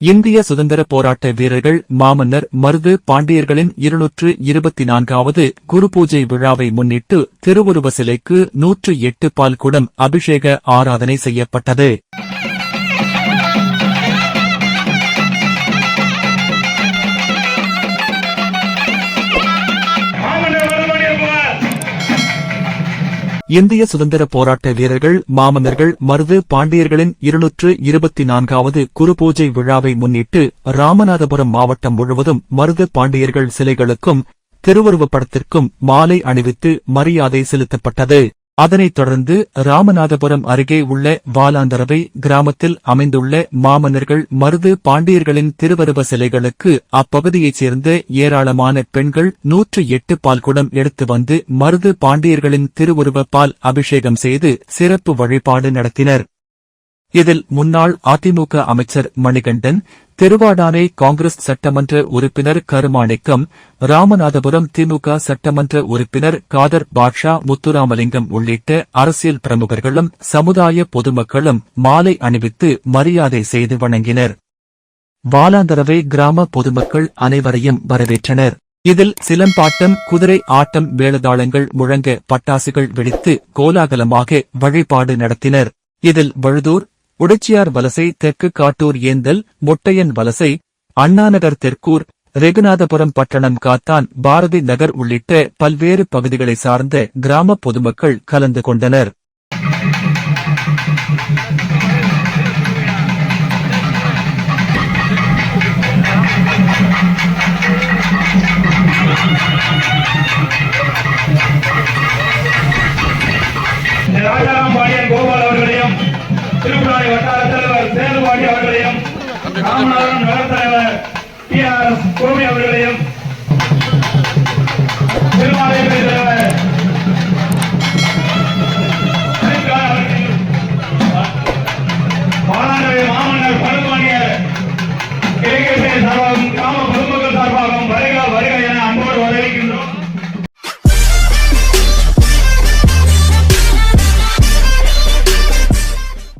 இந்திய சுதந்திர போராட்ட வீரர்கள் மாமன்னர் மருது பாண்டியர்களின் இருநூற்று இருபத்தி நான்காவது குரு பூஜை விழாவை முன்னிட்டு திருவுருவ சிலைக்கு நூற்று எட்டு பால் குடம் அபிஷேக ஆராதனை செய்யப்பட்டது. இந்திய சுதந்திர போராட்ட வீரர்கள் மாமன்னர்கள் மருது பாண்டியர்களின் இருநூற்று இருபத்தி நான்காவது குருபூஜை விழாவை முன்னிட்டு ராமநாதபுரம் மாவட்டம் முழுவதும் மருது பாண்டியர்கள் சிலைகளுக்கும் திருவுருவப் படத்திற்கும் மாலை அணிவித்து மரியாதை செலுத்தப்பட்டது. அதனைத் தொடர்ந்து ராமநாதபுரம் அருகே உள்ள வாலாந்தரவை கிராமத்தில் அமைந்துள்ள மாமன்னர்கள் மருது பாண்டியர்களின் திருவருவ சிலைகளுக்கு அப்பகுதியைச் சேர்ந்த ஏராளமான பெண்கள் நூற்று எட்டு பால் குடம் எடுத்து வந்து மருது பாண்டியர்களின் திருவுருவ பால் அபிஷேகம் செய்து சிறப்பு வழிபாடு நடத்தினர். இதில் முன்னாள் அதிமுக அமைச்சர் மணிகண்டன் திருவாடானை காங்கிரஸ் சட்டமன்ற உறுப்பினர் கருமாணிக்கம் ராமநாதபுரம் திமுக சட்டமன்ற உறுப்பினர் காதர் பாட்ஷா முத்துராமலிங்கம் உள்ளிட்ட அரசியல் பிரமுகர்களும் சமுதாய பொதுமக்களும் மாலை அணிவித்து மரியாதை செய்து வணங்கினர். வாலாந்தரவை கிராம பொதுமக்கள் அனைவரையும் வரவேற்றனர். இதில் சிலம்பாட்டம் குதிரை ஆட்டம் மேளதாளங்கள் முழங்க பட்டாசுகள் வெடித்து கோலாகலமாக வழிபாடு நடத்தினர். இதில் வழுதூர் உடைச்சியார் வலசை தெற்கு காட்டூர் ஏந்தல் மொட்டையன் வலசை அண்ணாநகர் தெற்கூர் ரெகுநாதபுரம் பட்டணம் காத்தான் பாரதி நகர் உள்ளிட்ட பல்வேறு பகுதிகளை சார்ந்த கிராம பொதுமக்கள் கலந்து கொண்டனர். திருப்புராணி வட்டார தலைவர் சேதுபாடி அவர்களையும் ராமநாதன் நகர தலைவர் டி ஆர் எஸ் கோமி அவர்களையும் திருமாலைப்பள்ளி தலைவர் மாநாடு மாமன்னர் பழுபாண்டியர் கிழக்கே சார்பாகவும் கிராம பொதுமக்கள் சார்பாகவும் வருக வருக